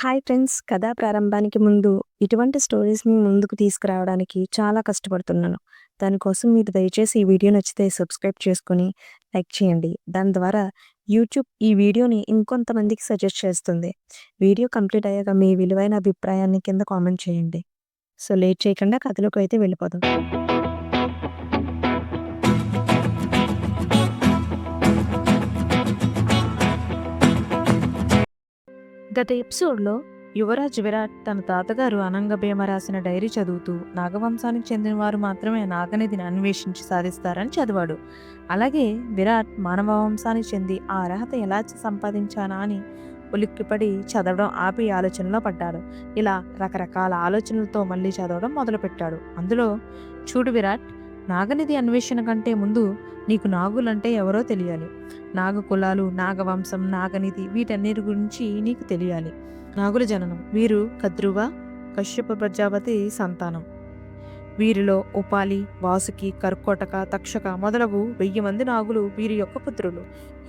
Hi friends. కథా ప్రారంభానికి ముందు ఇటువంటి స్టోరీస్ని ముందుకు తీసుకురావడానికి చాలా కష్టపడుతున్నాను. దానికోసం మీరు దయచేసి ఈ వీడియో నచ్చితే సబ్స్క్రైబ్ చేసుకొని లైక్ చేయండి. దాని ద్వారా యూట్యూబ్ ఈ వీడియోని ఇంకొంతమందికి సజెస్ట్ చేస్తుంది. వీడియో కంప్లీట్ అయ్యాక మీ విలువైన అభిప్రాయాన్ని కింద కామెంట్ చేయండి. సో లేట్ చేయకుండా కథలోకి అయితే వెళ్ళిపోదాం. గత ఎపిసోడ్లో యువరాజ్ విరాట్ తన తాతగారు అనంగభీమ రాసిన డైరీ చదువుతూ నాగవంశానికి చెందిన వారు మాత్రమే నాగనిధిని అన్వేషించి సాధిస్తారని చదివాడు. అలాగే విరాట్ మానవ వంశానికి చెంది ఆ అర్హత ఎలా సంపాదించానా అని ఉలిక్కిపడి చదవడం ఆపి ఆలోచనలో పడ్డాడు. ఇలా రకరకాల ఆలోచనలతో మళ్ళీ చదవడం మొదలుపెట్టాడు. అందులో చూడు విరాట్ నాగనిధి అన్వేషణ కంటే ముందు నీకు నాగులంటే ఎవరో తెలియాలి. నాగ కులాలు నాగవంశం నాగనిధి వీటన్నిటి గురించి నీకు తెలియాలి. నాగుల జననం. వీరు కద్రువ కశ్యప ప్రజాపతి సంతానం. వీరిలో ఉపాలి వాసుకి కర్కోటక తక్షక మొదలగు వెయ్యి మంది నాగులు వీరి యొక్క పుత్రులు.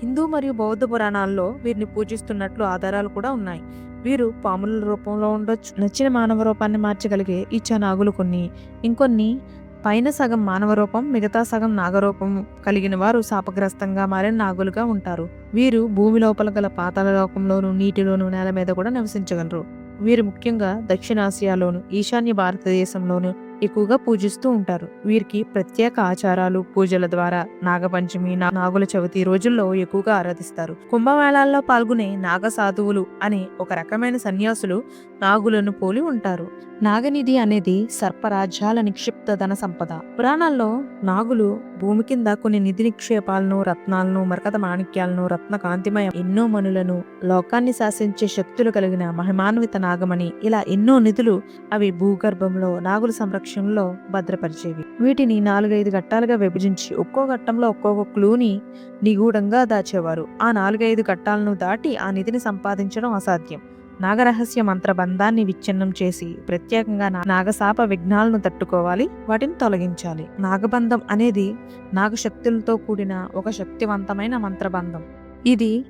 హిందూ మరియు బౌద్ధ పురాణాల్లో వీరిని పూజిస్తున్నట్లు ఆధారాలు కూడా ఉన్నాయి. వీరు పాముల రూపంలో ఉండొచ్చు. నచ్చిన మానవ రూపాన్ని మార్చగలిగే ఇచ్చా నాగులు కొన్ని. ఇంకొన్ని పైన సగం మానవ రూపం మిగతా సగం నాగరూపం కలిగిన వారు శాపగ్రస్తంగా మారిన నాగులుగా ఉంటారు. వీరు భూమి లోపల గల పాతాల లోకంలోను నీటిలోను నేల మీద కూడా నివసించగలరు. వీరు ముఖ్యంగా దక్షిణాసియాలోను ఈశాన్య భారతదేశంలోను ఎక్కువగా పూజిస్తూ ఉంటారు. వీరికి ప్రత్యేక ఆచారాలు పూజల ద్వారా నాగపంచమి నాగుల చవితి రోజుల్లో ఎక్కువగా ఆరాధిస్తారు. కుంభమేళాల్లో పాల్గొనే నాగ సాధువులు అనే ఒక రకమైన సన్యాసులు నాగులను పోలి ఉంటారు. నాగనిధి అనేది సర్పరాజ్యాల నిక్షిప్త ధన సంపద. పురాణాల్లో నాగులు భూమి కింద కొన్ని నిధి నిక్షేపాలను రత్నాలను మరకత మాణిక్యాలను రత్న కాంతిమయ ఎన్నో మనులను లోకాన్ని శాసించే శక్తులు కలిగిన మహిమాన్విత నాగమణి ఇలా ఎన్నో నిధులు అవి భూగర్భంలో నాగుల సంరక్షణలో భద్రపరిచేవి. వీటిని నాలుగైదు ఘట్టాలుగా విభజించి ఒక్కో ఘట్టంలో ఒక్కొక్క క్లూని నిగూఢంగా దాచేవారు. ఆ నాలుగైదు ఘట్టాలను దాటి ఆ నిధిని సంపాదించడం అసాధ్యం. నాగరహస్య మంత్ర బంధాన్ని విచ్ఛిన్నం చేసి ప్రత్యేకంగా నాగశాప విఘ్నాలను తట్టుకోవాలి వాటిని తొలగించాలి. నాగబంధం అనేది నాగశక్తులతో కూడిన ఒక శక్తివంతమైన మంత్రబంధం. ఇది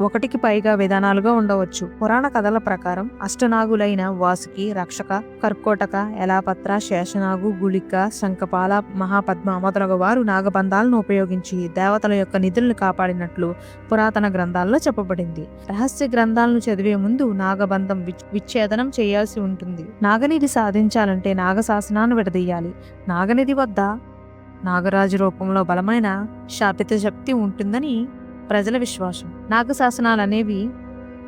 ఒకటికి పైగా విధానాలుగా ఉండవచ్చు. పురాణ కథల ప్రకారం అష్టనాగులైన వాసుకి రక్షక కర్కోటక ఎలాపత్ర శేషనాగు గుళిక శంఖపాల మహాపద్మ మొదలగు వారు నాగబంధాలను ఉపయోగించి దేవతల యొక్క నిధులను కాపాడినట్లు పురాతన గ్రంథాల్లో చెప్పబడింది. రహస్య గ్రంథాలను చదివే ముందు నాగబంధం విచ్ఛేదనం చేయాల్సి ఉంటుంది. నాగనిధి సాధించాలంటే నాగశాసనాన్ని విడదీయాలి. నాగనిధి వద్ద నాగరాజు రూపంలో బలమైన శాపిత శక్తి ఉంటుందని ప్రజల విశ్వాసం. నాగశాసనాలు అనేవి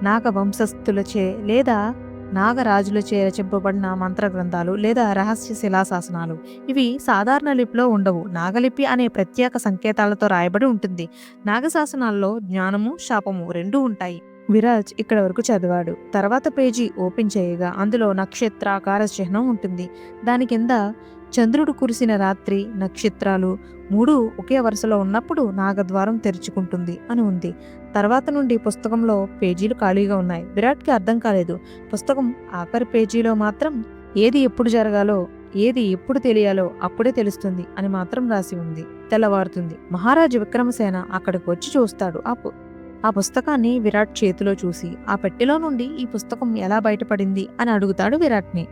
నాగ వంశస్థులచే లేదా నాగరాజులచే రచింపబడిన మంత్ర గ్రంథాలు లేదా రహస్య శిలాశాసనాలు. ఇవి సాధారణ లిపిలో ఉండవు. నాగలిపి అనే ప్రత్యేక సంకేతాలతో రాయబడి ఉంటుంది. నాగశాసనాల్లో జ్ఞానము శాపము రెండూ ఉంటాయి. విరాజ్ ఇక్కడ వరకు చదివాడు. తర్వాత పేజీ ఓపెన్ చేయగా అందులో నక్షత్రాకార చిహ్నం ఉంటుంది. దాని కింద చంద్రుడు కురిసిన రాత్రి నక్షత్రాలు మూడు ఒకే వరుసలో ఉన్నప్పుడు నాగద్వారం తెరుచుకుంటుంది అని ఉంది. తర్వాత నుండి పుస్తకంలో పేజీలు ఖాళీగా ఉన్నాయి. విరాట్కి అర్థం కాలేదు. పుస్తకం ఆఖరి పేజీలో మాత్రం ఏది ఎప్పుడు జరగాలో ఏది ఎప్పుడు తెలియాలో అప్పుడే తెలుస్తుంది అని మాత్రం రాసి ఉంది. తెల్లవారుతుంది. మహారాజు విక్రమసేన అక్కడికి వచ్చి చూస్తాడు. ఆ ఆ పుస్తకాన్ని విరాట్ చేతిలో చూసి ఆ పెట్టెలో నుండి ఈ పుస్తకం ఎలా బయటపడింది అని అడుగుతాడు విరాట్ని.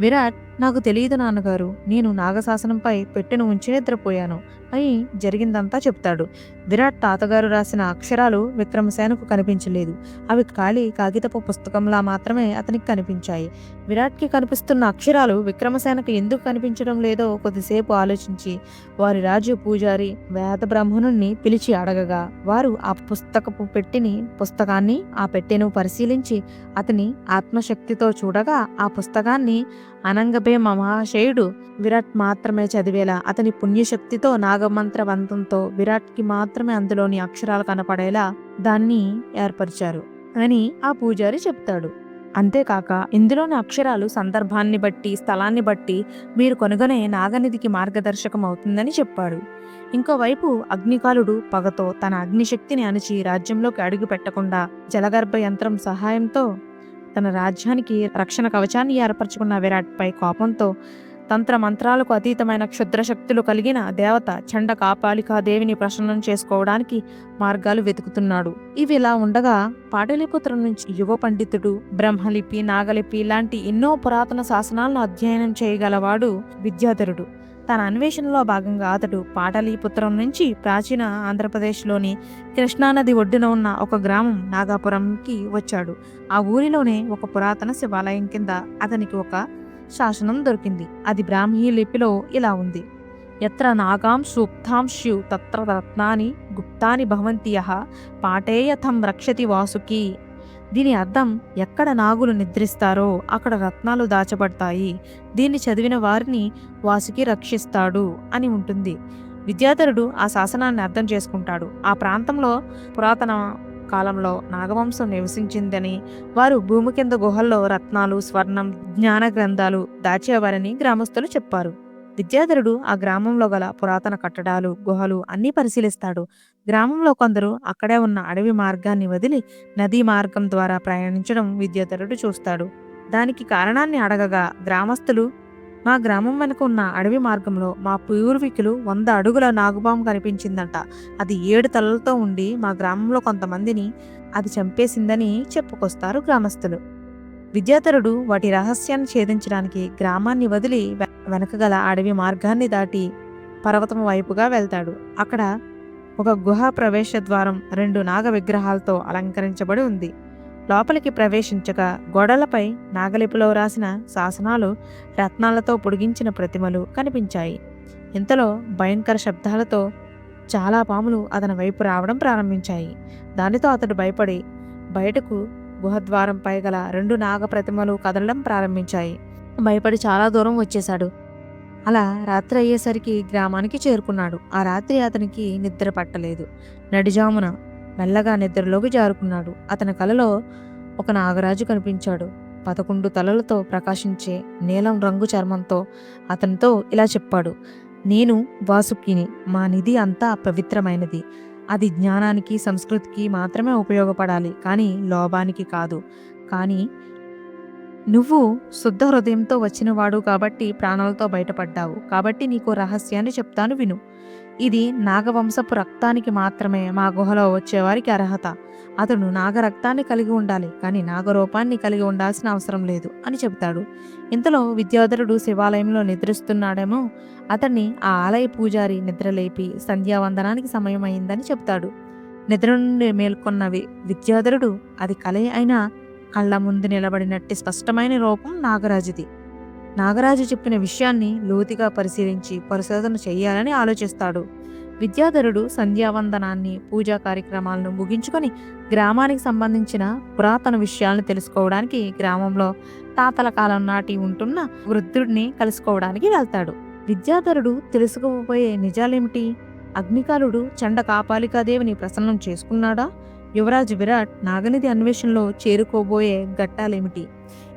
విరాట్ నాకు తెలియదు నాన్నగారు నేను నాగశాసనంపై పెట్టెను ఉంచి నిద్రపోయాను అని జరిగిందంతా చెప్తాడు. విరాట్ తాతగారు రాసిన అక్షరాలు విక్రమసేనకు కనిపించలేదు. అవి ఖాళీ కాగితపు పుస్తకంలా మాత్రమే అతనికి కనిపించాయి. విరాట్కి కనిపిస్తున్న అక్షరాలు విక్రమసేనకు ఎందుకు కనిపించడం లేదో కొద్దిసేపు ఆలోచించి వారి రాజు పూజారి వేద బ్రాహ్మణుణ్ణి పిలిచి అడగగా వారు ఆ పుస్తకపు పెట్టిని పుస్తకాన్ని ఆ పెట్టెను పరిశీలించి అతని ఆత్మశక్తితో చూడగా ఆ పుస్తకాన్ని అనంగభే మహాశయుడు. విరాట్ మాత్రమే చదివేలా అతని పుణ్యశక్తితో నాగమంత్రవంతంతో విరాట్కి మాత్రమే అందులోని అక్షరాలు కనపడేలా దాన్ని ఏర్పరిచారు. అని ఆ పూజారి చెప్తాడు. అంతేకాక ఇందులోని అక్షరాలు సందర్భాన్ని బట్టి స్థలాన్ని బట్టి మీరు కొనుగొనే నాగనిధికి మార్గదర్శకం అవుతుందని చెప్పాడు. ఇంకోవైపు అగ్నికాలుడు పగతో తన అగ్నిశక్తిని అణిచి రాజ్యంలోకి అడుగు పెట్టకుండా జలగర్భ యంత్రం సహాయంతో తన రాజ్యానికి రక్షణ కవచాన్ని ఏర్పరచుకున్న విరాట్పై కోపంతో తంత్ర మంత్రాలకు అతీతమైన క్షుద్ర శక్తులు కలిగిన దేవత చండ కాపాలికాదేవిని ప్రసన్నం చేసుకోవడానికి మార్గాలు వెతుకుతున్నాడు. ఇవి ఇలా ఉండగా పాటలీపుత్రం నుంచి యువ పండితుడు బ్రహ్మలిపి నాగలిపి లాంటి ఎన్నో పురాతన శాసనాలను అధ్యయనం చేయగలవాడు విద్యాధరుడు. తన అన్వేషణలో భాగంగా అతడు పాటలీపుత్రం నుంచి ప్రాచీన ఆంధ్రప్రదేశ్లోని కృష్ణానది ఒడ్డున ఉన్న ఒక గ్రామం నాగాపురంకి వచ్చాడు. ఆ ఊరిలోనే ఒక పురాతన శివాలయం కింద అతనికి ఒక శాసనం దొరికింది. అది బ్రాహ్మీ లిపిలో ఇలా ఉంది. ఎత్ర నాగాం సూక్తాం శివ్ తత్ర రత్నాని గుప్తాని భవంతి యః పాటేయథం రక్షతి వాసుకి దీని అర్థం ఎక్కడ నాగులు నిద్రిస్తారో అక్కడ రత్నాలు దాచబడతాయి. దీన్ని చదివిన వారిని వాసుకి రక్షిస్తాడు అని ఉంటుంది. విద్యాధరుడు ఆ శాసనాన్ని అర్థం చేసుకుంటాడు. ఆ ప్రాంతంలో పురాతన కాలంలో నాగవంశం నివసించిందని వారు భూమి కింద గుహల్లో రత్నాలు స్వర్ణం జ్ఞాన గ్రంథాలు దాచేవారని గ్రామస్తులు చెప్పారు. విద్యాధరుడు ఆ గ్రామంలో గల పురాతన కట్టడాలు గుహలు అన్నీ పరిశీలిస్తాడు. గ్రామంలో కొందరు అక్కడే ఉన్న అడవి మార్గాన్ని వదిలి నదీ మార్గం ద్వారా ప్రయాణించడం విద్యాధరుడు చూస్తాడు. దానికి కారణాన్ని అడగగా గ్రామస్తులు మా గ్రామం వెనుక ఉన్న అడవి మార్గంలో మా పూర్వీకులు వంద అడుగుల నాగుపాము కనిపించిందంట. అది ఏడు తలలతో ఉండి మా గ్రామంలో కొంతమందిని అది చంపేసిందని చెప్పుకొస్తారు గ్రామస్తులు విద్యాధరుడు వాటి రహస్యాన్ని ఛేదించడానికి గ్రామాన్ని వదిలి వె- వెనకగల అడవి మార్గాన్ని దాటి పర్వతం వైపుగా వెళ్తాడు. అక్కడ ఒక గుహ ప్రవేశ ద్వారం రెండు నాగ విగ్రహాలతో అలంకరించబడి ఉంది. లోపలికి ప్రవేశించగా గోడలపై నాగలిపిలో రాసిన శాసనాలు రత్నాలతో పొడిగించిన ప్రతిమలు కనిపించాయి. ఇంతలో భయంకర శబ్దాలతో చాలా పాములు అతని వైపు రావడం ప్రారంభించాయి. దానితో అతడు భయపడి బయటకు గుహద్వారంపై గల రెండు నాగ ప్రతిమలు కదలడం ప్రారంభించాయి. భయపడి చాలా దూరం వచ్చేశాడు. అలా రాత్రి అయ్యేసరికి గ్రామానికి చేరుకున్నాడు. ఆ రాత్రి అతనికి నిద్ర పట్టలేదు. నడిజామున మెల్లగా నిద్రలోకి జారుకున్నాడు. అతని కలలో ఒక నాగరాజు కనిపించాడు. పదకొండు తలలతో ప్రకాశించే నీలం రంగు చర్మంతో అతనితో ఇలా చెప్పాడు. నేను వాసుకిని. మా నిధి అంతా పవిత్రమైనది. అది జ్ఞానానికి సంస్కృతికి మాత్రమే ఉపయోగపడాలి. కానీ లోభానికి కాదు. కానీ నువ్వు శుద్ధ హృదయంతో వచ్చినవాడు కాబట్టి ప్రాణాలతో బయటపడ్డావు. కాబట్టి నీకు రహస్యాన్ని చెప్తాను విను. ఇది నాగవంశపు రక్తానికి మాత్రమే మా గుహలో వచ్చేవారికి అర్హత. అతడు నాగరక్తాన్ని కలిగి ఉండాలి కానీ నాగరూపాన్ని కలిగి ఉండాల్సిన అవసరం లేదు అని చెబుతాడు. ఇంతలో విద్యాధరుడు శివాలయంలో నిద్రిస్తున్నాడేమో అతన్ని ఆ ఆలయ పూజారి నిద్రలేపి సంధ్యావందనానికి సమయం అయిందని చెప్తాడు నిద్ర నుండి మేల్కొన్న విద్యాధరుడు అది కలే అయినా కళ్ళ ముందు నిలబడినట్టి స్పష్టమైన రూపం నాగరాజుది. నాగరాజు చెప్పిన విషయాన్ని లోతుగా పరిశీలించి పరిశోధన చేయాలని ఆలోచిస్తాడు. విద్యాధరుడు సంధ్యావందనాన్ని పూజా కార్యక్రమాలను ముగించుకొని గ్రామానికి సంబంధించిన పురాతన విషయాలను తెలుసుకోవడానికి గ్రామంలో తాతల కాలం నాటి ఉంటున్న వృద్ధుడిని కలుసుకోవడానికి వెళ్తాడు. విద్యాధరుడు తెలుసుకోబోయే నిజాలేమిటి? అగ్నికాలుడు చండ కాపాలికాదేవిని ప్రసన్నం చేసుకున్నాడా? యువరాజు విరాట్ నాగనిధి అన్వేషణలో చేరుకోబోయే ఘట్టాలేమిటి?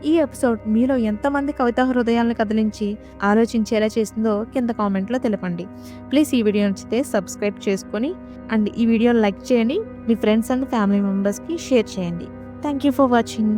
ఈ ఎపిసోడ్ మీలో ఎంతమంది కవితా హృదయాలను కదిలించి ఆలోచించేలా చేసిందో కింద కామెంట్లో తెలపండి. ప్లీజ్ ఈ వీడియో నచ్చితే సబ్స్క్రైబ్ చేసుకొని అండ్ ఈ వీడియోని లైక్ చేయండి. మీ ఫ్రెండ్స్ అండ్ ఫ్యామిలీ మెంబర్స్కి షేర్ చేయండి. Thank you for watching.